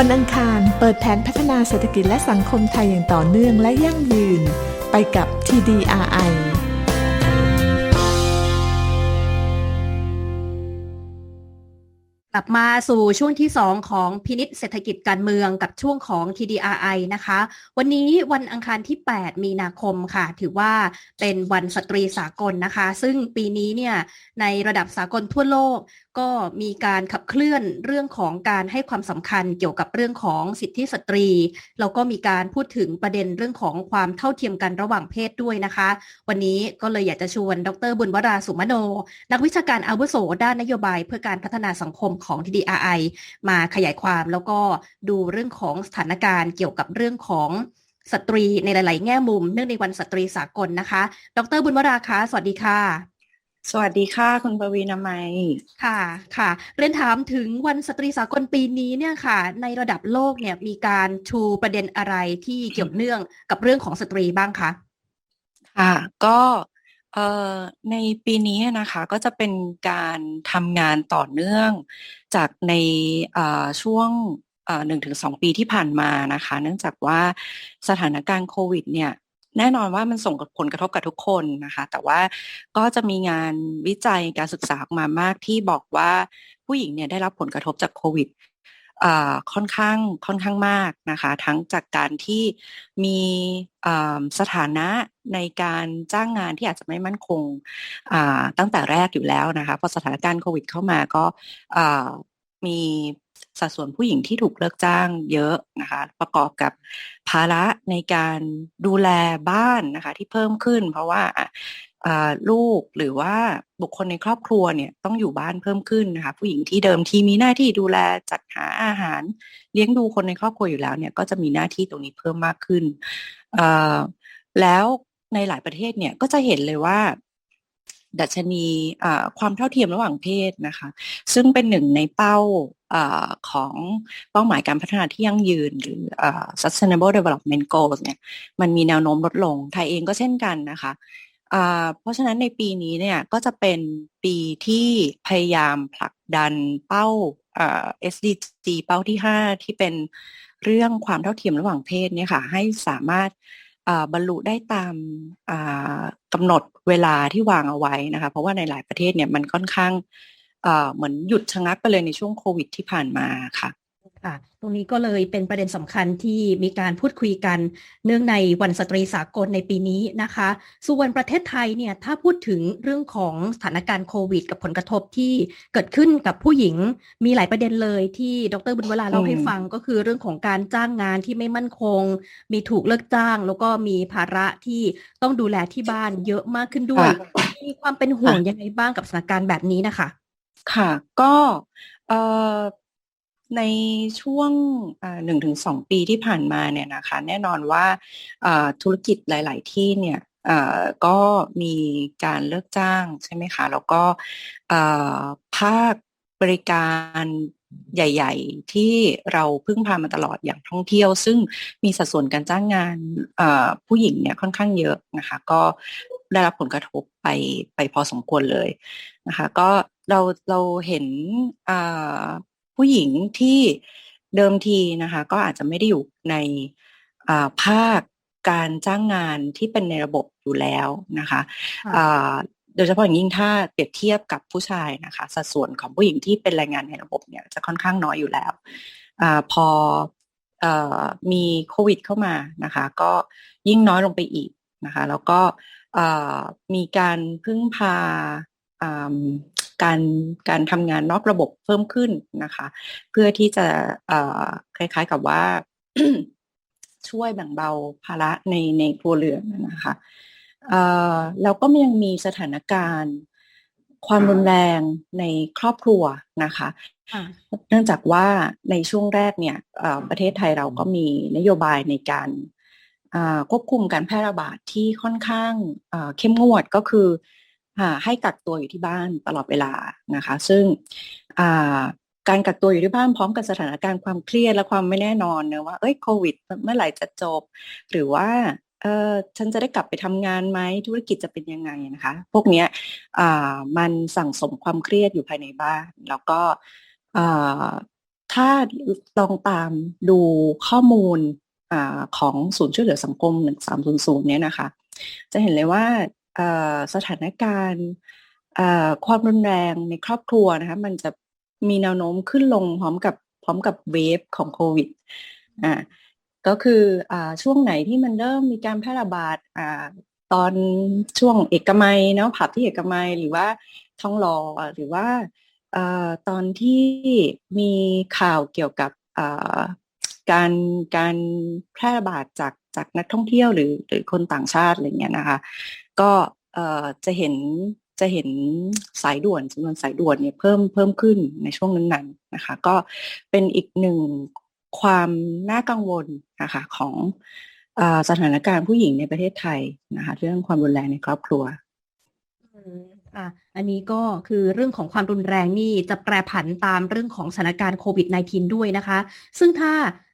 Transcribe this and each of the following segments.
วันอังคาร เปิดแผนพัฒนาเศรษฐกิจและสังคมไทยอย่างต่อเนื่องและยั่งยืน ไปกับ TDRI กลับมาสู่ช่วงที่ 2 ของพินิษเศรษฐกิจการเมืองกับช่วงของ TDRI นะคะ วันนี้วันอังคารที่ 8 มีนาคมค่ะ ถือว่าเป็นวันสตรีสากลนะคะ ซึ่งปีนี้เนี่ยในระดับสากลทั่วโลก ก็มีการขับเคลื่อนเรื่องของการให้ความสำคัญเกี่ยวกับเรื่องของสิทธิสตรี แล้วก็มีการพูดถึงประเด็นเรื่องของความเท่าเทียมกันระหว่างเพศด้วยนะคะ วันนี้ก็เลยอยากจะชวนดรบุญวราสุมโน นักวิชาการอาวุโสด้านนโยบายเพื่อการพัฒนาสังคมของ TDRI มาขยายความแล้วก็ดูเรื่องของสถานการณ์เกี่ยวกับเรื่องของสตรีในหลาย ๆ แง่มุม เนื่องในวันสตรีสากลนะคะ ดรบุญวราคะสวัสดีค่ะ สวัสดีค่ะ คุณปวีนามัยค่ะค่ะ เรียนถามถึงวันสตรีสากลปีนี้เนี่ยค่ะ ในระดับโลกเนี่ยมีการชูประเด็นอะไรที่เกี่ยวเนื่องกับเรื่องของสตรีบ้างคะค่ะก็เอ่อในปีนี้นะคะก็จะเป็นการทำงานต่อเนื่องจากในช่วงหนึ่งถึงสองปีที่ผ่านมานะคะ เนื่องจากว่าสถานการณ์โควิดเนี่ย แน่นอนว่ามันส่งผลกระทบกับทุกคนนะคะ แต่ว่าก็จะมีงานวิจัยการศึกษาออกมามากที่บอกว่าผู้หญิงเนี่ยได้รับผลกระทบจากโควิดค่อนข้างค่อนข้างมากนะคะ ทั้งจากการที่มีสถานะในการจ้างงานที่อาจจะไม่มั่นคงตั้งแต่แรกอยู่แล้วนะคะพอสถานการณ์โควิดเข้ามาก็มี สัดส่วนผู้หญิงที่ถูกเลิกจ้างเยอะนะคะ ประกอบกับภาระในการดูแลบ้านนะคะ ที่เพิ่มขึ้น เพราะว่าลูกหรือว่าบุคคลในครอบครัวเนี่ยต้องอยู่บ้านเพิ่มขึ้นนะคะ ผู้หญิงที่เดิมทีมีหน้าที่ดูแลจัดหาอาหาร เลี้ยงดูคนในครอบครัวอยู่แล้วเนี่ยก็จะมีหน้าที่ตรงนี้เพิ่มมากขึ้นแล้วในหลายประเทศเนี่ยก็จะเห็นเลยว่าดัชนีความเท่าเทียมระหว่างเพศนะคะ ซึ่งเป็นหนึ่งในเป้า ของเป้าหมายการพัฒนาที่ยั่งยืน หรือ sustainable development goals เนี่ยมันมีแนวโน้มลดลง ไทยเองก็เช่นกันนะคะเพราะฉะนั้นในปีนี้เนี่ยก็จะเป็นปีที่พยายามผลักดันเป้า SDG เป้าที่ 5 ที่เป็นเรื่องความเท่าเทียมระหว่างเพศเนี่ยค่ะให้สามารถบรรลุได้ตามกำหนดเวลาที่วางเอาไว้นะคะ เพราะว่าในหลายประเทศเนี่ยมันค่อนข้าง เหมือนหยุดชะงักไปเลยในช่วงโควิดที่ผ่านมาค่ะค่ะตรงนี้ก็เลยเป็นประเด็นสำคัญที่มีการพูดคุยกันเนื่องในวันสตรีสากลในปีนี้นะคะ ส่วนประเทศไทยเนี่ยถ้าพูดถึงเรื่องของสถานการณ์โควิด กับผลกระทบที่เกิดขึ้นกับผู้หญิง มีหลายประเด็นเลยที่ดรบุญเวลาเล่าให้ฟังก็คือเรื่องของการจ้างงานที่ไม่มั่นคง มีถูกเลิกจ้าง แล้วก็มีภาระที่ต้องดูแลที่บ้านเยอะมากขึ้นด้วย มีความเป็นห่วงยังไงบ้างกับสถานการณ์แบบนี้นะคะ ค่ะ ก็ในช่วงหนึ่งถึงสองปีที่ผ่านมาเนี่ยนะคะ แน่นอนว่าธุรกิจหลาย ๆ ที่เนี่ยก็มีการเลิกจ้างใช่ไหมคะ แล้วก็ภาคบริการใหญ่ ๆ ที่เราพึ่งพามาตลอดอย่างท่องเที่ยว ซึ่งมีสัดส่วนการจ้างงานผู้หญิงเนี่ยค่อนข้างเยอะนะคะ ก็ได้รับผลกระทบไปไปพอสมควรเลยนะคะ ก็ เราเราเห็นผู้หญิงที่เดิมทีนะคะ ก็อาจจะไม่ได้อยู่ในภาคการจ้างงานที่เป็นในระบบอยู่แล้วนะคะโดยเฉพาะอย่างยิ่งถ้าเปรียบเทียบกับผู้ชายนะคะ สัดส่วนของผู้หญิงที่เป็นแรงงานในระบบเนี่ยจะค่อนข้างน้อยอยู่แล้วอพออมีโควิดเข้ามานะคะ ก็ยิ่งน้อยลงไปอีกนะคะ แล้วก็มีการพึ่งพา การการทำงานนอกระบบเพิ่มขึ้นนะคะ เพื่อที่จะคล้ายๆกับว่าช่วยแบ่งเบาภาระในในครัวเรือนนะคะแล้วก็ยังมีสถานการณ์ ความรุนแรงในครอบครัวนะคะ เนื่องจากว่าในช่วงแรกเนี่ยประเทศไทยเราก็มีนโยบายในการควบคุมการแพร่ระบาดที่ค่อนข้างเข้มงวดก็คือ ให้กักตัวอยู่ที่บ้านตลอดเวลานะคะ ซึ่งการกักตัวอยู่ที่บ้านพร้อมกับสถานการณ์ความเครียดและความไม่แน่นอนเนะว่าเอ้ยโควิด เมื่อไหร่จะจบ หรือว่าเออฉันจะได้กลับไปทำงานไหมธุรกิจจะเป็นยังไงนะคะ พวกเนี้ยมันสั่งสมความเครียดอยู่ภายในบ้าน แล้วก็ถ้าลองตามดูข้อมูลอของศูนย์ช่วยเหลือสังคม 1300 เนี่ยนะคะ จะเห็นเลยว่า สถานการณ์ความรุนแรงในครอบครัวนะคะมันจะมีแนวโน้มขึ้นลงพร้อมกับพร้อมกับเวฟของโควิดอ่าก็คืออช่วงไหนที่มันเริ่มมีการแพร่ระบาดอ่าตอนช่วงเอกมัยเนาะผับที่เอกมัยหรือว่าท้องหล่อหรือว่าอตอนที่มีข่าวเกี่ยวกับการการแพร่ระบาดจากจากนักท่องเที่ยวหรือหรือคนต่างชาติอะไรเงี้ยนะคะ ก็จะเห็นจะเห็นสายด่วนจำนวนสายด่วนเนี่ยเพิ่มเพิ่มขึ้นในช่วงนั้นๆนะคะ ก็เป็นอีกหนึ่งความน่ากังวลนะคะของอสถานการณ์ผู้หญิงในประเทศไทยนะคะ เรื่องความรุนแรงในครอบครัวอะอันนี้ก็คือเรื่องของความรุนแรงนี่จะแปรผันตามเรื่องของสถานการณ์โควิด -19 ด้วยนะคะ ซึ่งถ้า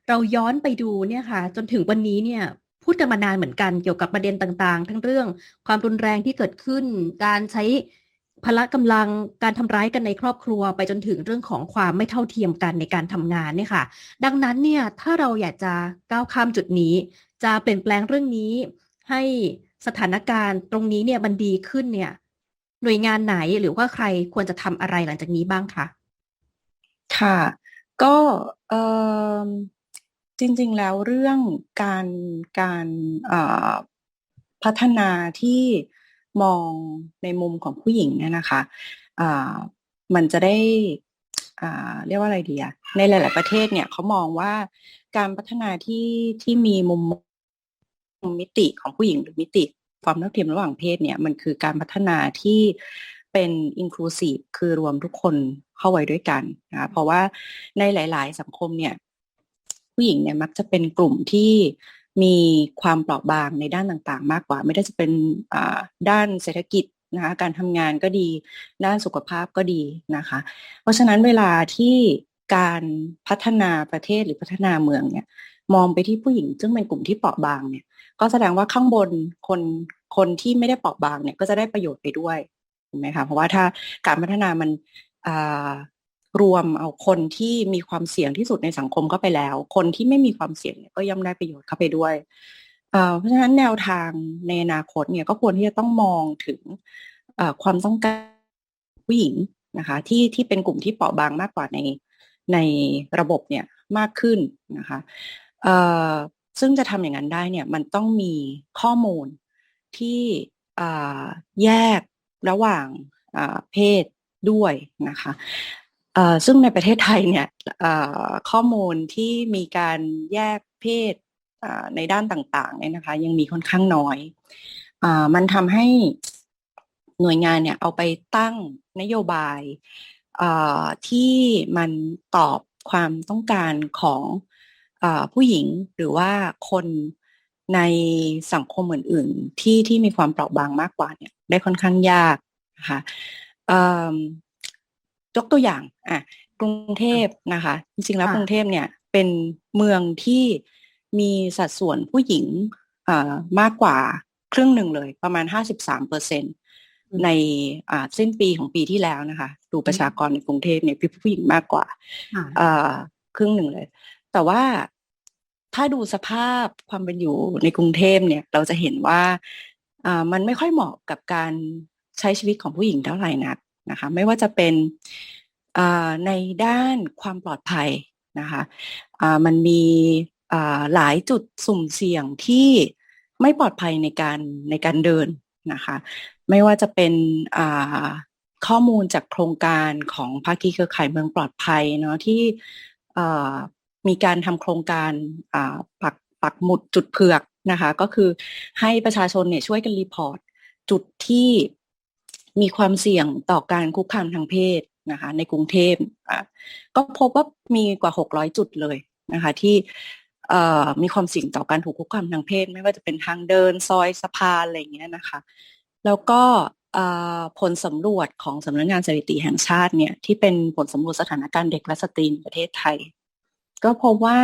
เราย้อนไปดูเนี่ยค่ะ จนถึงวันนี้เนี่ย พูดกันมานานเหมือนกันเกี่ยวกับประเด็นต่างๆ ทั้งเรื่องความรุนแรงที่เกิดขึ้น การใช้พละกำลังการทำร้ายกันในครอบครัว ไปจนถึงเรื่องของความไม่เท่าเทียมกันในการทำงานเนี่ยค่ะ ดังนั้นเนี่ยถ้าเราอยากจะก้าวข้ามจุดนี้ จะเปลี่ยนแปลงเรื่องนี้ ให้สถานการณ์ตรงนี้เนี่ยมันดีขึ้นเนี่ย หน่วยงานไหนหรือว่าใครควรจะทำอะไรหลังจากนี้บ้างคะค่ะ ก็เอ่อ จริง ๆ แล้วเรื่องการการพัฒนาที่มองในมุมของผู้หญิงเนี่ยนะคะะมันจะได้เรียกว่าอะไรดีอะในหลาย ๆ ประเทศเนี่ยเขามองว่าการพัฒนาที่ที่มีมุมมิติของผู้หญิงหรือมิติความเท่าเทียมระหว่างเพศเนี่ยมันคือการพัฒนาที่เป็น inclusive คือรวมทุกคนเข้าไว้ด้วยกันนะเพราะว่าในหลาย ๆ สังคมเนี่ย ผู้หญิงเนี่ยมักจะเป็นกลุ่มที่มีความเปราะบางในด้านต่างๆ มากกว่า ไม่ได้จะเป็นด้านเศรษฐกิจนะคะการทำงานก็ดีด้านสุขภาพก็ดีนะคะ เพราะฉะนั้นเวลาที่การพัฒนาประเทศหรือพัฒนาเมืองเนี่ยมองไปที่ผู้หญิง ซึ่งเป็นกลุ่มที่เปราะบางเนี่ยก็แสดงว่าข้างบนคนคนที่ไม่ได้เปราะบางเนี่ยก็จะได้ประโยชน์ไปด้วยถูกไหมคะเพราะว่าถ้าการพัฒนามัน รวมเอาคนที่มีความเสี่ยงที่สุดในสังคมเข้าไปแล้ว คนที่ไม่มีความเสี่ยงเนี่ยก็ย่อมได้ประโยชน์เข้าไปด้วยเพราะฉะนั้นแนวทางในอนาคตเนี่ยก็ควรที่จะต้องมองถึงความต้องการผู้หญิงนะคะ ที่ที่เป็นกลุ่มที่เปราะบางมากกว่าในในระบบเนี่ยมากขึ้นนะคะซึ่งจะทำอย่างนั้นได้เนี่ยมันต้องมีข้อมูลที่แยกระหว่างเพศด้วยนะคะ ซึ่งในประเทศไทยเนี่ยข้อมูลที่มีการแยกเพศในด้านต่างๆเนี่ยนะคะ ยังมีค่อนข้างน้อยอมันทำให้หน่วยงานเนี่ยเอาไปตั้งนโยบายที่มันตอบความต้องการของอผู้หญิงหรือว่าคนในสังคมอื่น ๆ ที่ที่มีความเปราะบางมากกว่าเนี่ยได้ค่อนข้างยากนะคะ ยกตัวอย่างอะกรุงเทพนะคะ จริงๆแล้วกรุงเทพเนี่ยเป็นเมืองที่มีสัดส่วนผู้หญิงอ่ามากกว่าครึ่งหนึ่งเลยประมาณห้าสิบสามเปอร์เซ็นในอ่าสิ้นปีของปีที่แล้วนะคะ ดูประชากรในกรุงเทพเนี่ยผู้หญิงมากกว่าอ่าครึ่งหนึ่งเลย แต่ว่าถ้าดูสภาพความเป็นอยู่ในกรุงเทพเนี่ย เราจะเห็นว่าอ่ามันไม่ค่อยเหมาะกับการใช้ชีวิตของผู้หญิงเท่าไหร่นัก นะคะไม่ว่าจะเป็นในด้านความปลอดภัยนะคะมันมีหลายจุดสุ่มเสี่ยงที่ไม่ปลอดภัยในการในการเดินนะคะไม่ว่าจะเป็นข้อมูลจากโครงการของภาคีเครือข่ายเมืองปลอดภัยเนาะที่มีการทำโครงการปักปักหมุดจุดเผือกนะคะก็คือให้ประชาชนเนี่ยช่วยกันรีพอร์ตจุดที่ มีความเสี่ยงต่อการคุกคามทางเพศนะคะ ในกรุงเทพก็พบว่ามีกว่า 600 จุดเลยนะคะ ที่มีความเสี่ยงต่อการถูกคุกคามทางเพศ ไม่ว่าจะเป็นทางเดินซอยสะพานอะไรอย่างเงี้ยนะคะ แล้วก็ผลสำรวจของสำนักงานสถิติแห่งชาติเนี่ยที่เป็นผลสำรวจสถานการณ์เด็กและสตรีในประเทศไทย ก็พบว่า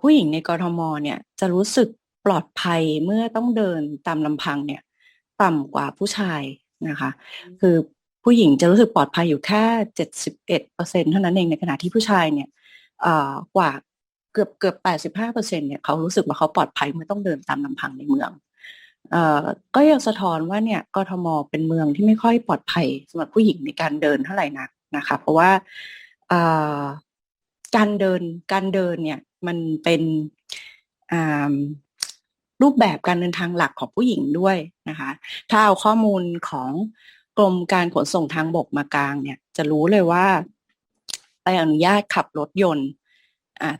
ผู้หญิงในกรทมเนี่ยจะรู้สึกปลอดภัยเมื่อต้องเดินตามลำพังเนี่ย ต่ำกว่าผู้ชายนะคะ คือผผู้หญิงจะรู้สึกปลอดภัยอยู่แค่เจ็ดสิบเอ็ดเปอร์เซ็นเท่านั้นเองในขณะที่ผู้ชายเนี่ยเอ่อกว่าเกือบเกือบแปดสิบห้าเปอร์เซ็นเนี่ยเขารู้สึกว่าเขาปลอดภัยเมื่อต้องเดินตามลำพังในเมืองเอ่อก็ยังสะท้อนว่าเนี่ยกทมเป็นเมืองที่ไม่ค่อยปลอดภัยสำหรับผู้หญิงในการเดินเท่าไหร่นักนะคะ เพราะว่าเอ่อการเดินการเดินเนี่ยมันเป็นอ่า รูปแบบการเดินทางหลักของผู้หญิงด้วยนะคะ ถ้าเอาข้อมูลของกรมการขนส่งทางบกมากลางเนี่ย จะรู้เลยว่าใบอนุญาตขับรถยนต์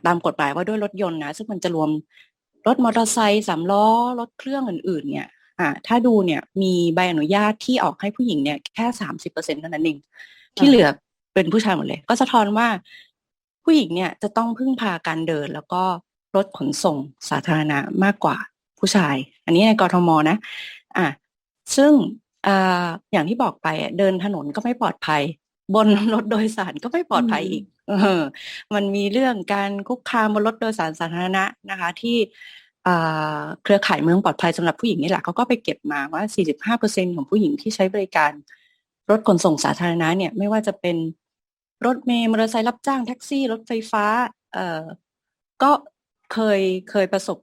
ตามกฎหมายว่าด้วยรถยนต์นะซึ่งมันจะรวมรถมอเตอร์ไซค์สามล้อรถเครื่องอื่น ๆ เนี่ยถ้าดูเนี่ยมีใบอนุญาตที่ออกให้ผู้หญิงเนี่ยแค่สามสิบเปอร์เซ็นเท่านั้นเองที่เหลือเป็นผู้ชายหมดเลย ก็สะท้อนว่าผู้หญิงเนี่ยจะต้องพึ่งพาการเดินแล้วก็รถขนส่งสาธารณะมากกว่า ผู้ชาย อันนี้ในกรทมนะ อะซึ่งอ่าอย่างที่บอกไปอะเดินถนนก็ไม่ปลอดภัย บนรถโดยสารก็ไม่ปลอดภัยอีกเออมันมีเรื่องการคุกคามบนรถโดยสารสาธารณะนะคะ ที่อ่าเครือข่ายเมืองปลอดภัยสำหรับผู้หญิงนี่แหละเขาก็ไปเก็บมาว่า 45%ของผู้หญิงที่ใช้บริการ รถขนส่งสาธารณะเนี่ยไม่ว่าจะเป็นรถเมล์มอเตอร์ไซค์รับจ้างแท็กซี่ รถไฟฟ้า เอ่อก็เคยเคยประสบ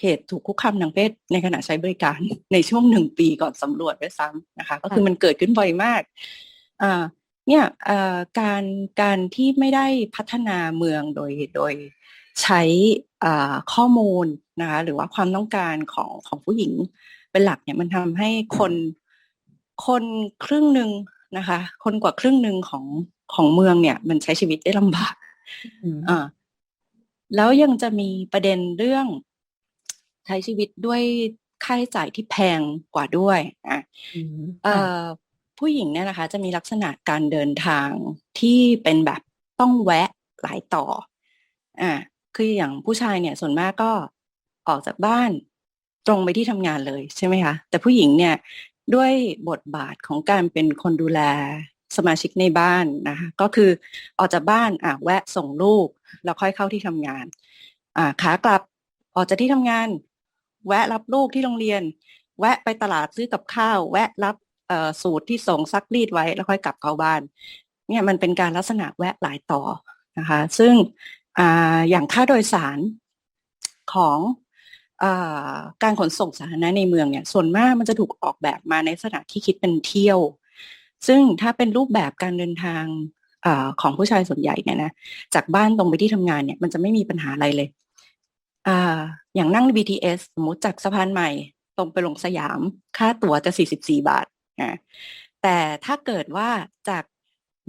เหตุถูกคุกคามทางเพศในขณะใช้บริการในช่วงหนึ่งปีก่อนสำรวจด้วยซ้ำนะคะ ก็คือมันเกิดขึ้นบ่อยมากอ่าเนี่ยเอ่อการการที่ไม่ได้พัฒนาเมืองโดยโดยใช้อ่าข้อมูลนะคะหรือว่าความต้องการของของผู้หญิงเป็นหลักเนี่ยมันทำให้คนคนครึ่งหนึ่งนะคะ คนกว่าครึ่งหนึ่งของของเมืองเนี่ย มันใช้ชีวิตได้ลำบากอืมอ่าแล้วยังจะมีประเด็นเรื่อง ใช้ชีวิตด้วยค่าใช้จ่ายที่แพงกว่าด้วยอะอืมเอ่อผู้หญิงเนี่ยนะคะ จะมีลักษณะการเดินทางที่เป็นแบบต้องแวะหลายต่อ อ่า คืออย่างผู้ชายเนี่ยส่วนมากก็ออกจากบ้านตรงไปที่ทำงานเลยใช่ไหมคะ แต่ผู้หญิงเนี่ยด้วยบทบาทของการเป็นคนดูแลสมาชิกในบ้านนะคะก็คือออกจากบ้านอะแวะส่งลูก แล้วค่อยเข้าที่ทำงาน อ่าขากลับออกจากที่ทำงาน แวะรับลูกที่โรงเรียน แวะไปตลาดซื้อกับข้าว แวะรับสูตรที่ส่งซักรีดไว้แล้วค่อยกลับเข้าบ้าน เนี่ยมันเป็นการลักษณะแวะหลายต่อนะคะ ซึ่งออย่างค่าโดยสารของอการขนส่งสาธารณะในเมืองเนี่ย ส่วนมากมันจะถูกออกแบบมาในลักษณะที่คิดเป็นเที่ยว ซึ่งถ้าเป็นรูปแบบการเดินทางอของผู้ชายส่วนใหญ่เนี่ยนะจากบ้านตรงไปที่ทำงานเนี่ยมันจะไม่มีปัญหาอะไรเลย อ่าอย่างนั่ง BTS สมมติจากสะพานใหม่ตรงไปลงสยาม ค่าตั๋วจะ 44 บาทนะแต่ถ้าเกิดว่าจาก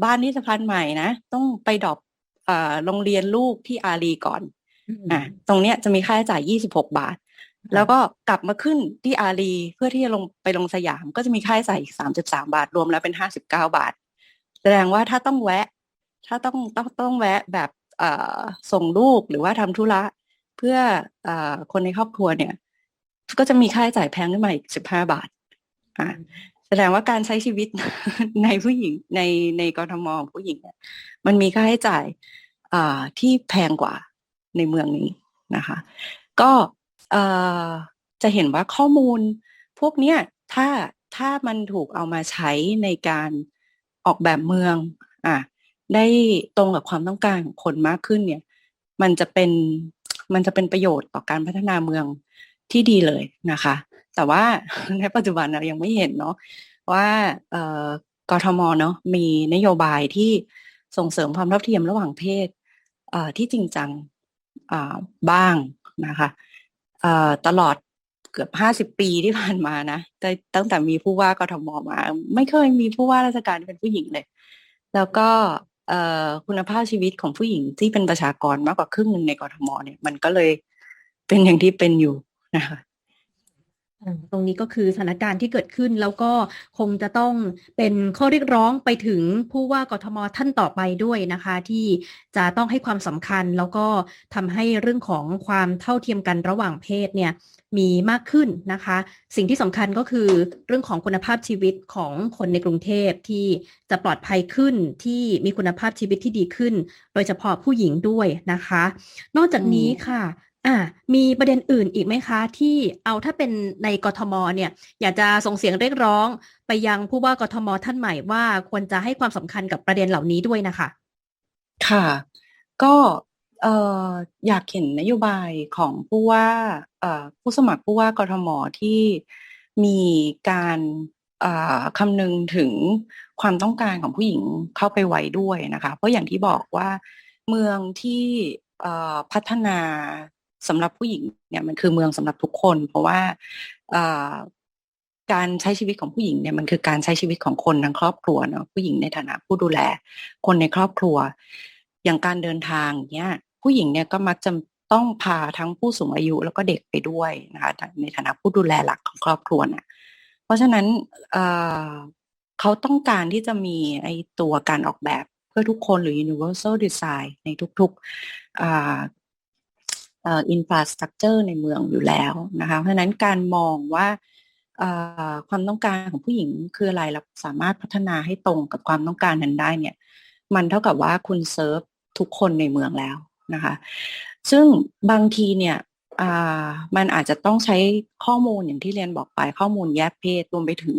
บ้านที่สะพานใหม่นะ ต้องไปดรอปอ่าโรงเรียนลูกที่อารีก่อนอะตรงเนี้ยจะมีค่าใช้จ่าย 26 บาท แล้วก็กลับมาขึ้นที่อารีเพื่อที่จะลงไปลงสยาม ก็จะมีค่าใช้จ่ายอีก 33 บาท รวมแล้วเป็น 59 บาท แสดงว่าถ้าต้องแวะ ถ้าต้องต้องต้องแวะแบบเอ่อส่งลูกหรือว่าทำธุระ เพื่อเอ่อคนในครอบครัวเนี่ย ก็จะมีค่าใช้จ่ายแพงขึ้นมาอีก15บาทอะแสดงว่าการใช้ชีวิตในผู้หญิงในในกรทมของผู้หญิงเนี่ยมันมีค่าใช้จ่ายอ่าที่แพงกว่าในเมืองนี้นะคะ ก็เอ่อจะเห็นว่าข้อมูลพวกเนี้ยถ้าถ้ามันถูกเอามาใช้ในการออกแบบเมืองอะได้ตรงกับความต้องการของคนมากขึ้นเนี่ย มันจะเป็น มันจะเป็นประโยชน์ต่อการพัฒนาเมืองที่ดีเลยนะคะ แต่ว่าในปัจจุบันเรายังไม่เห็นเนาะว่ากทมเนาะมีนโยบายที่ส่งเสริมความเท่าเทียมระหว่างเพศเที่จริงจังบ้างนะคะตลอดเกือบห้าสิบปีที่ผ่านมานะต,ตั้งแต่มีผู้ว่ากทมมา ไม่เคยมีผู้ว่าราชการเป็นผู้หญิงเลย แล้วก็ คุณภาพชีวิตของผู้หญิงที่เป็นประชากรมากกว่าครึ่งหนึ่งในกรทมเนี่ย มันก็เลยเป็นอย่างที่เป็นอยู่นะคะ ตรงนี้ก็คือสถานการณ์ที่เกิดขึ้นแล้วก็คงจะต้องเป็นข้อเรียกร้องไปถึงผู้ว่ากทมท่านต่อไปด้วยนะคะ ที่จะต้องให้ความสำคัญแล้วก็ทำให้เรื่องของความเท่าเทียมกันระหว่างเพศเนี่ยมีมากขึ้นนะคะ สิ่งที่สำคัญก็คือเรื่องของคุณภาพชีวิตของคนในกรุงเทพที่จะปลอดภัยขึ้นที่มีคุณภาพชีวิตที่ดีขึ้น โดยเฉพาะผู้หญิงด้วยนะคะ นอกจากนี้ค่ะ อ่ามีประเด็นอื่นอีกไหมคะ ที่เอาถ้าเป็นในกทมเนี่ย อยากจะส่งเสียงเรียกร้องไปยังผู้ว่ากทมท่านใหม่ว่าควรจะให้ความสำคัญกับประเด็นเหล่านี้ด้วยนะคะ ค่ะ ก็เอ่ออยากเห็นนโยบายของผู้ว่าเอ่อผู้สมัครผู้ว่ากทมที่มีการเอ่อคำนึงถึงความต้องการของผู้หญิงเข้าไปไว้ด้วยนะคะ เพราะอย่างที่บอกว่าเมืองที่เอ่อพัฒนา สำหรับผู้หญิงเนี่ยมันคือเมืองสำหรับทุกคน เพราะว่าการใช้ชีวิตของผู้หญิงเนี่ยมันคือการใช้ชีวิตของคนทั้งครอบครัวเนาะผู้หญิงในฐานะผู้ดูแล คนในครอบครัว อย่างการเดินทางเนี่ยผู้หญิงเนี่ยก็มักจะต้องพาทั้งผู้สูงอายุแล้วก็เด็กไปด้วยนะคะในฐานะผู้ดูแลหลักของครอบครัวน่ะเพราะฉะนั้นเเขาต้องการที่จะมีไอตัวการออกแบบเพื่อทุกคนหรือ universal design ในทุกๆ อ่าเอ่อ infrastructure ในเมืองอยู่แล้วนะคะเพราะนั้นการมองว่าความต้องการของผู้หญิงคืออะไรเราสามารถพัฒนาให้ตรงกับความต้องการนั้นได้เนี่ย มันเท่ากับว่าคุณเซิร์ฟทุกคนในเมืองแล้วนะคะ ซึ่งบางทีเนี่ยมันอาจจะต้องใช้ข้อมูลอย่างที่เรียนบอกไปข้อมูลแยกเพศรวมไปถึง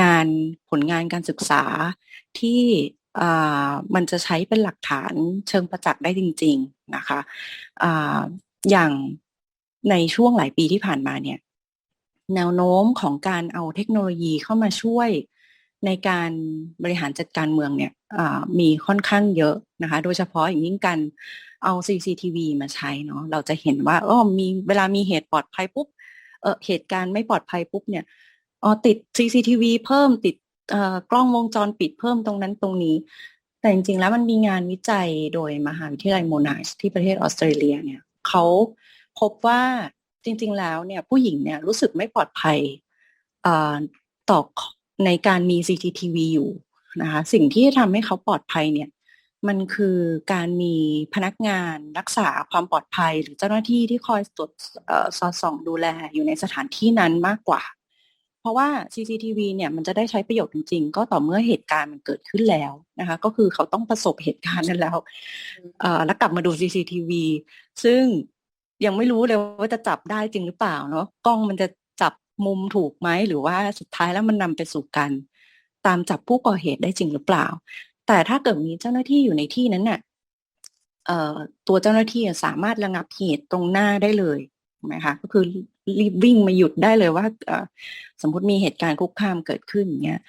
งานผลงานการศึกษาที่ มันจะใช้เป็นหลักฐานเชิงประจักษ์ได้จริง ๆนะคะอ่าอย่างในช่วงหลายปีที่ผ่านมาเนี่ย แนวโน้มของการเอาเทคโนโลยีเข้ามาช่วยในการบริหารจัดการเมืองเนี่ยมีค่อนข้างเยอะนะคะ โดยเฉพาะอย่างยิ่งการเอา CCTV มาใช้เนาะเราจะเห็นว่าอ๋อมีเวลามีเหตุปลอดภัยปุ๊บเออเหตุการณ์ไม่ปลอดภัยปุ๊บเนี่ยอ๋อติด CCTV เพิ่มติด กล้องวงจรปิดเพิ่มตรงนั้นตรงนี้ แต่จริงๆแล้วมันมีงานวิจัยโดยมหาวิทยาลัยโมนาชที่ประเทศออสเตรเลียเนี่ยเขาพบว่าจริง ๆ แล้วเนี่ยผู้หญิงเนี่ยรู้สึกไม่ปลอดภัยต่อในการมี CCTV อยู่นะคะสิ่งที่ทำให้เขาปลอดภัยเนี่ยมันคือการมีพนักงานรักษาความปลอดภัย หรือเจ้าหน้าที่ที่คอยตรวจสอดส่องดูแลอยู่ในสถานที่นั้นมากกว่า ราะว่า CCTV เนี่ยมันจะได้ใช้ประโยชน์จริงๆ ก็ต่อเมื่อเหตุการณ์มันเกิดขึ้นแล้วนะคะ ก็คือเขาต้องประสบเหตุการณ์นั้นแล้วแล้วกลับมาดู CCTV ซึ่งยังไม่รู้เลยว่าจะจับได้จริงหรือเปล่าเนาะกล้องมันจะจับมุมถูกไหมหรือว่าสุดท้ายแล้วมันนำไปสู่การตามจับผู้ก่อเหตุได้จริงหรือเปล่า แต่ถ้าเกิดมีเจ้าหน้าที่อยู่ในที่นั้นน่ะตัวเจ้าหน้าที่สามารถระงับเหตุตรงหน้าได้เลยไหมคะก็คือ รีบวิ่งมาหยุดได้เลยว่าสมมติมีเหตุการณ์คุกคามเกิดขึ้นอย่างเงี้ย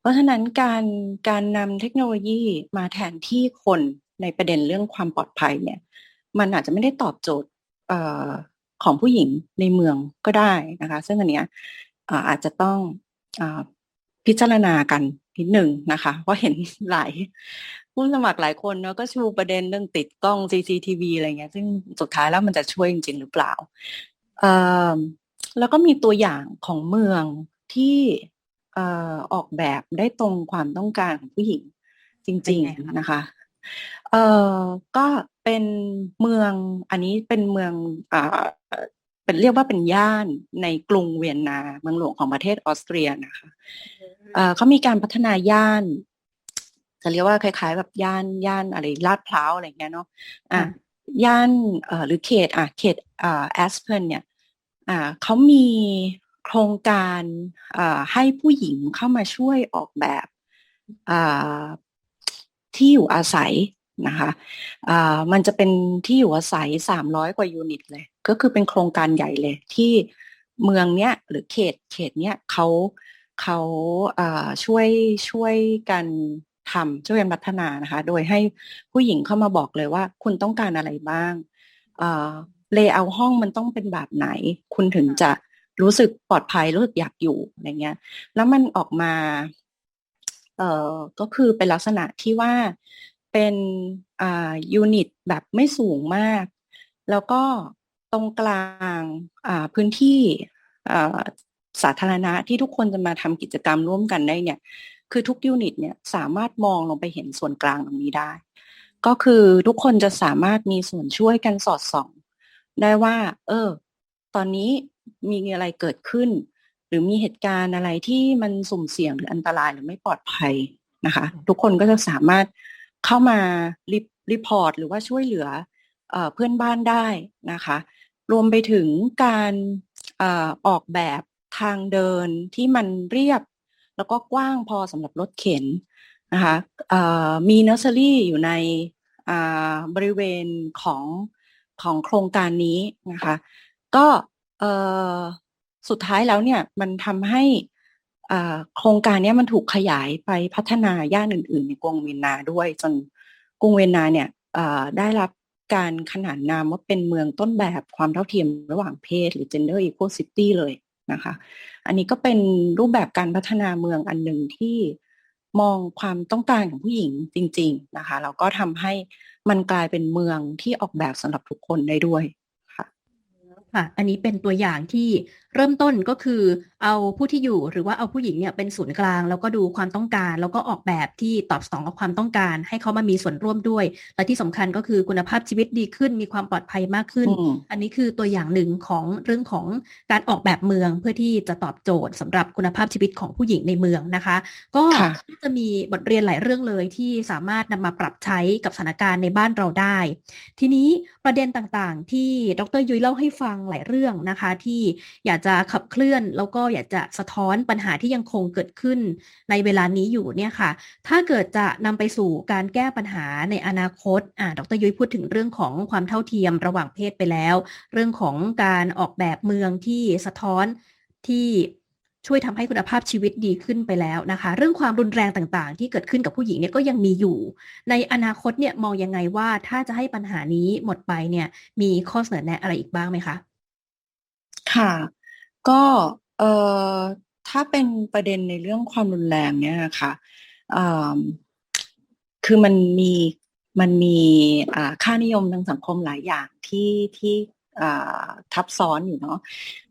เพราะฉะนั้นการการนำเทคโนโลยีมาแทนที่คนในประเด็นเรื่องความปลอดภัยเนี่ย มันอาจจะไม่ได้ตอบโจทย์ของผู้หญิงในเมืองก็ได้นะคะ ซึ่งอันเนี้ยอาจจะต้องอพิจารณากันนิดหนึ่งนะคะเพราะเห็นหลายผู้สมัครหลายคนเนาะก็ชูประเด็นเรื่องติดกล้อง CCTV อะไรเงี้ย ซึ่งสุดท้ายแล้วมันจะช่วยจริง ๆ หรือเปล่า แล้วก็มีตัวอย่างของเมืองที่ออกแบบได้ตรงความต้องการของผู้หญิงจริง ๆนะคะเอ่อก็เป็นเมืองอันนี้เป็นเมืองอ่าเป็นเรียกว่าเป็นย่านในกรุงเวียนนาเมืองหลวงของประเทศออสเตรียนะคะเอ่อเขามีการพัฒนาย่านจะเรียกว่าคล้าย ๆ แบบย่านย่านอะไรลาดพร้าวอะไรเงี้ยเนาะอะย่านเอ่อหรือเขตอะเขตอ่าแอสเพนเนี่ยอ่า เขามีโครงการให้ผู้หญิงเข้ามาช่วยออกแบบที่อยู่อาศัยนะคะอ่ามันจะเป็นที่อยู่อาศัยสามร้อยกว่ายูนิตเลย ก็คือเป็นโครงการใหญ่เลย ที่เมืองเนี้ยหรือเขตเขตเนี้ยเขาเขาช่วยช่วยกันทำช่วยกันพัฒนานะคะ โดยให้ผู้หญิงเข้ามาบอกเลยว่า คุณต้องการอะไรบ้าง เลเยอร์ห้องมันต้องเป็นแบบไหน คุณถึงจะรู้สึกปลอดภัยรู้สึกอยากอยู่อะไรเงี้ย แล้วมันออกมา เอ่อก็คือเป็นลักษณะที่ว่าเป็นอ่ายูนิตแบบไม่สูงมาก แล้วก็ตรงกลางอ่าพื้นที่อ่าสาธารณะที่ทุกคนจะมาทำกิจกรรมร่วมกันได้เนี่ย คือทุกยูนิตเนี่ยสามารถมองลงไปเห็นส่วนกลางตรงนี้ได้ ก็คือทุกคนจะสามารถมีส่วนช่วยกันสอดส่อง ได้ว่า เออ ตอนนี้มีอะไรเกิดขึ้น หรือมีเหตุการณ์อะไรที่มันสุ่มเสี่ยงหรืออันตรายหรือไม่ปลอดภัยนะคะ ทุกคนก็จะสามารถเข้ามารีรีพอร์ตหรือว่าช่วยเหลือเอ่อเพื่อนบ้านได้นะคะ รวมไปถึงการเอ่อออกแบบทางเดินที่มันเรียบ แล้วก็กว้างพอสำหรับรถเข็นนะคะเอ่อมีเนอร์เซอรี่อยู่ในอ่าบริเวณของ ของโครงการนี้นะคะ ก็สุดท้ายแล้วเนี่ยมันทำให้โครงการนี้มันถูกขยายไปพัฒนาย่านอื่นๆในกรุงเวียนนาด้วย จนกรุงเวียนนาเนี่ยได้รับการขนานนามว่าเป็นเมืองต้นแบบความเท่าเทียมระหว่างเพศ หรือ gender equality เลยนะคะ อันนี้ก็เป็นรูปแบบการพัฒนาเมืองอันหนึ่งที่มองความต้องการของผู้หญิงจริง ๆนะคะแล้วก็ทำให้ มันกลายเป็นเมืองที่ออกแบบสำหรับทุกคนได้ด้วยค่ะค่ะอันนี้เป็นตัวอย่างที่ เริ่มต้นก็คือเอาผู้ที่อยู่หรือว่าเอาผู้หญิงเนี่ยเป็นศูนย์กลาง แล้วก็ดูความต้องการ แล้วก็ออกแบบที่ตอบสนองกับความต้องการ ให้เขามามีส่วนร่วมด้วย และที่สำคัญก็คือคุณภาพชีวิตดีขึ้น มีความปลอดภัยมากขึ้นอืมอันนี้คือตัวอย่างหนึ่งของเรื่องของการออกแบบเมืองเพื่อที่จะตอบโจทย์สำหรับคุณภาพชีวิตของผู้หญิงในเมืองนะคะ ก็ค่ะจะมีบทเรียนหลายเรื่องเลยที่สามารถนำมาปรับใช้กับสถานการณ์ในบ้านเราได้ ทีนี้ประเด็นต่างๆ ที่ดรยุ้ยเล่าให้ฟังหลายเรื่องนะคะ ที่อยากจะขับเคลื่อน แล้วก็อยากจะสะท้อนปัญหาที่ยังคงเกิดขึ้นในเวลานี้อยู่เนี่ยค่ะ ถ้าเกิดจะนำไปสู่การแก้ปัญหาในอนาคตอ่าดรยุ้ยพูดถึงเรื่องของความเท่าเทียมระหว่างเพศไปแล้ว เรื่องของการออกแบบเมืองที่สะท้อนที่ช่วยทำให้คุณภาพชีวิตดีขึ้นไปแล้วนะคะ เรื่องความรุนแรงต่างๆ ที่เกิดขึ้นกับผู้หญิงเนี่ยก็ยังมีอยู่ ในอนาคตเนี่ยมองยังไงว่าถ้าจะให้ปัญหานี้หมดไปเนี่ยมีข้อเสนอแนะอะไรอีกบ้างไหมคะ ค่ะ ก็ เอ่อ ถ้าเป็นประเด็นในเรื่องความรุนแรงเนี่ยนะคะเอ่อคือมันมี มันมี อ่า ค่านิยมทางสังคมหลายอย่างที่ ที่ อ่า ทับซ้อนอยู่เนาะ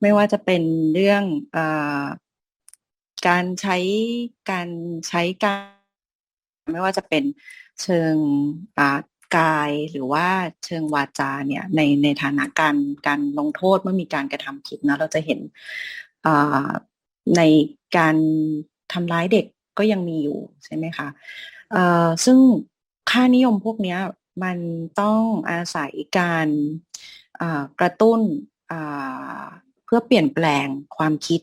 ไม่ว่าจะเป็นเรื่องอาการใช้ การใช้ การ ไม่ว่าจะเป็นเชิง อ่า กายหรือว่าเชิงวาจาเนี่ยในในฐานะการการลงโทษเมื่อมีการกระทำผิดนะเราจะเห็นในการทำร้ายเด็กก็ยังมีอยู่ใช่ไหมคะซึ่งค่านิยมพวกนี้มันต้องอาศัยการกระตุ้นเพื่อเปลี่ยนแปลงความคิด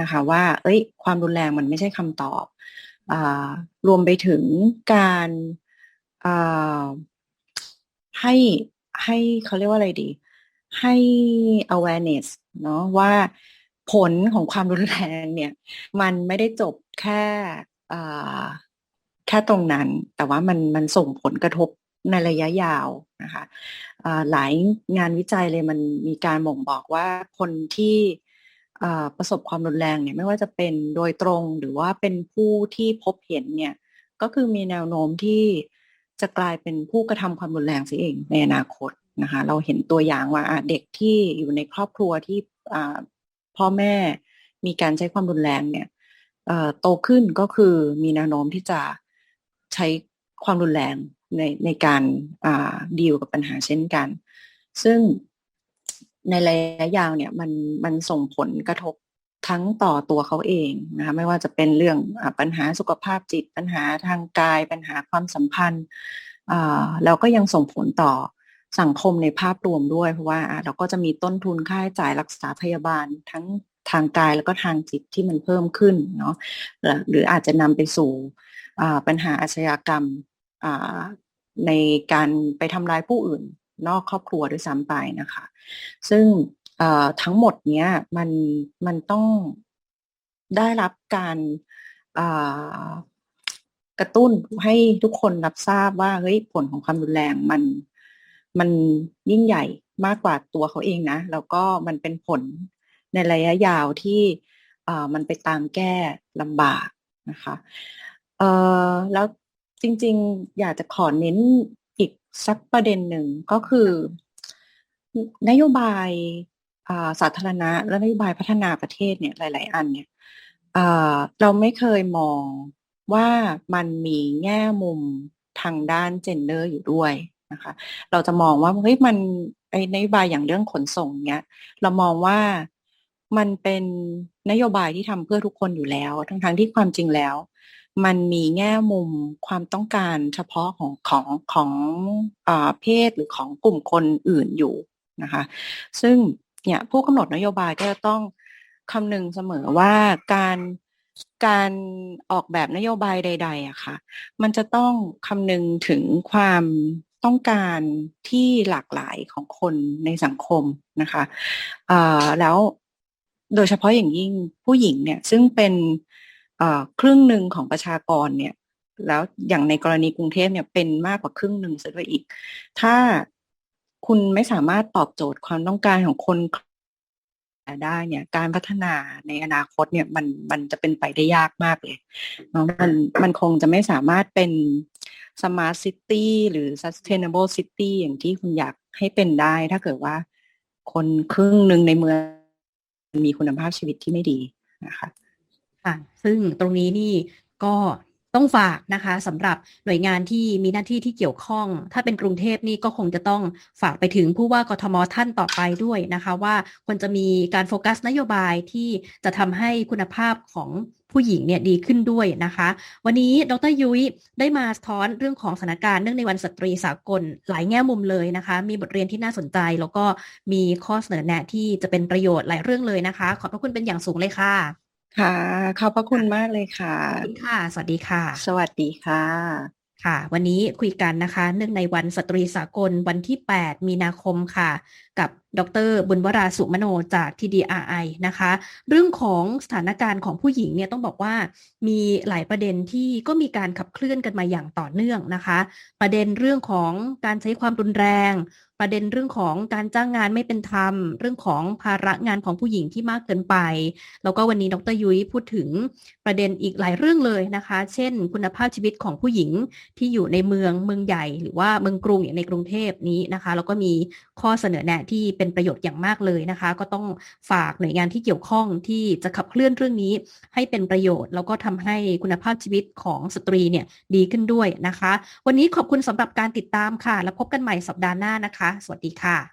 นะคะว่า เอ้ย ความรุนแรงมันไม่ใช่คำตอบอรวมไปถึงการ ให้ให้เขาเรียกว่าอะไรดี ให้ awareness เนาะว่าผลของความรุนแรงเนี่ย มันไม่ได้จบแค่แค่ตรงนั้น แต่ว่ามันมันส่งผลกระทบในระยะยาวนะคะหลายงานวิจัยเลยมันมีการบ่งบอกว่าคนที่ประสบความรุนแรงเนี่ยไม่ว่าจะเป็นโดยตรงหรือว่าเป็นผู้ที่พบเห็นเนี่ยก็คือมีแนวโน้มที่ จะกลายเป็นผู้กระทำความรุนแรงซิเองในอนาคตนะคะ เราเห็นตัวอย่างว่าเด็กที่อยู่ในครอบครัวที่พ่อแม่มีการใช้ความรุนแรงเนี่ยโตขึ้นก็คือมีแนวโน้มที่จะใช้ความรุนแรงในในการดีลกับปัญหาเช่นกัน ซึ่งในระยะยาวเนี่ยมันมันส่งผลกระทบ ทั้งต่อตัวเขาเองนะคะไม่ว่าจะเป็นเรื่องปัญหาสุขภาพจิต ปัญหาทางกาย ปัญหาความสัมพันธ์แล้วก็ยังส่งผลต่อสังคมในภาพรวมด้วย เพราะว่าเราก็จะมีต้นทุนค่าใช้จ่ายรักษาพยาบาลทั้งทางกายแล้วก็ทางจิตที่มันเพิ่มขึ้นเนาะหรืออาจจะนำไปสู่ปัญหาอาชญากรรมในการไปทำร้ายผู้อื่นนอกครอบครัวด้วยซ้ำไปนะคะ ซึ่ง ทั้งหมดเนี้ยมันมันต้องได้รับการกระตุ้นให้ทุกคนรับทราบว่าเฮ้ยผลของความรุนแรงมันมันยิ่งใหญ่มากกว่าตัวเขาเองนะ แล้วก็มันเป็นผลในระยะยาวที่มันไปตามแก้ลำบากนะคะแล้วจริงๆ อยากจะขอเน้นอีกสักประเด็นหนึ่งก็คือนโยบาย สาธารณะและนโยบายพัฒนาประเทศเนี่ยหลาย ๆ อันเนี่ยเราไม่เคยมองว่ามันมีแง่มุมทางด้านเจนเดอร์อยู่ด้วยนะคะเราจะมองว่าเฮ้ยมันไอ้นโยบายอย่างเรื่องขนส่งเนี้ยเรามองว่ามันเป็นนโยบายที่ทำเพื่อทุกคนอยู่แล้ว ทั้งๆที่ความจริงแล้ว มันมีแง่มุมความต้องการเฉพาะของของของอเพศหรือของกลุ่มคนอื่นอยู่นะคะ ซึ่ง เนี่ยผู้กำหนดนโยบายก็จะต้องคำนึงเสมอว่าการการออกแบบนโยบายใดๆอะค่ะ มันจะต้องคำนึงถึงความต้องการที่หลากหลายของคนในสังคมนะคะอ่าแล้วโดยเฉพาะอย่างยิ่งผู้หญิงเนี่ยซึ่งเป็นครึ่งหนึ่งของประชากรเนี่ย แล้วอย่างในกรณีกรุงเทพเนี่ยเป็นมากกว่าครึ่งหนึ่งซะด้วยอีก ถ้า คุณไม่สามารถตอบโจทย์ความต้องการของคนได้เนี่ยการพัฒนาในอนาคตเนี่ยมันมันจะเป็นไปได้ยากมากเลยเนาะมันมันคงจะไม่สามารถเป็น smart city หรือ sustainable city อย่างที่คุณอยากให้เป็นได้ ถ้าเกิดว่า คนครึ่งหนึ่งในเมืองมีคุณภาพชีวิตที่ไม่ดีนะคะค่ะซึ่งตรงนี้นี่ก็ ต้องฝากนะคะสำหรับหน่วยงานที่มีหน้าที่ที่เกี่ยวข้อง ถ้าเป็นกรุงเทพนี่ก็คงจะต้องฝากไปถึงผู้ว่ากทมท่านต่อไปด้วยนะคะว่าควรจะมีการโฟกัสนโยบายที่จะทำให้คุณภาพของผู้หญิงเนี่ยดีขึ้นด้วยนะคะ วันนี้ดรยุ้ยได้มาสะท้อนเรื่องของสถานการณ์เนื่องในวันสตรีสากลหลายแง่มุมเลยนะคะ มีบทเรียนที่น่าสนใจ แล้วก็มีข้อเสนอแนะที่จะเป็นประโยชน์หลายเรื่องเลยนะคะ ขอบพระคุณเป็นอย่างสูงเลยค่ะ ค่ะ ขอบพระคุณมากเลยค่ะ ขอบคุณค่ะ สวัสดีค่ะ สวัสดีค่ะ ค่ะ วันนี้คุยกันนะคะ เนื่องในวันสตรีสากลวันที่ 8 มีนาคมค่ะ กับดรบุญวราสุมโนจาก TDRI นะคะ เรื่องของสถานการณ์ของผู้หญิงเนี่ยต้องบอกว่ามีหลายประเด็นที่ก็มีการขับเคลื่อนกันมาอย่างต่อเนื่องนะคะ ประเด็นเรื่องของการใช้ความรุนแรง ประเด็นเรื่องของการจ้างงานไม่เป็นธรรม เรื่องของภาระงานของผู้หญิงที่มากเกินไป แล้วก็วันนี้ดรยุ้ยพูดถึงประเด็นอีกหลายเรื่องเลยนะคะ เช่น คุณภาพชีวิตของผู้หญิงที่อยู่ในเมืองเมืองใหญ่ หรือว่าเมืองกรุงอย่างในกรุงเทพนี้นะคะ แล้วก็มีข้อเสนอแนะที่เป็นประโยชน์อย่างมากเลยนะคะ ก็ต้องฝากหน่วยงานที่เกี่ยวข้องที่จะขับเคลื่อนเรื่องนี้ให้เป็นประโยชน์ แล้วก็ทำให้คุณภาพชีวิตของสตรีเนี่ยดีขึ้นด้วยนะคะ วันนี้ขอบคุณสำหรับการติดตามค่ะ แล้วพบกันใหม่สัปดาห์หน้านะคะสวัสดีค่ะ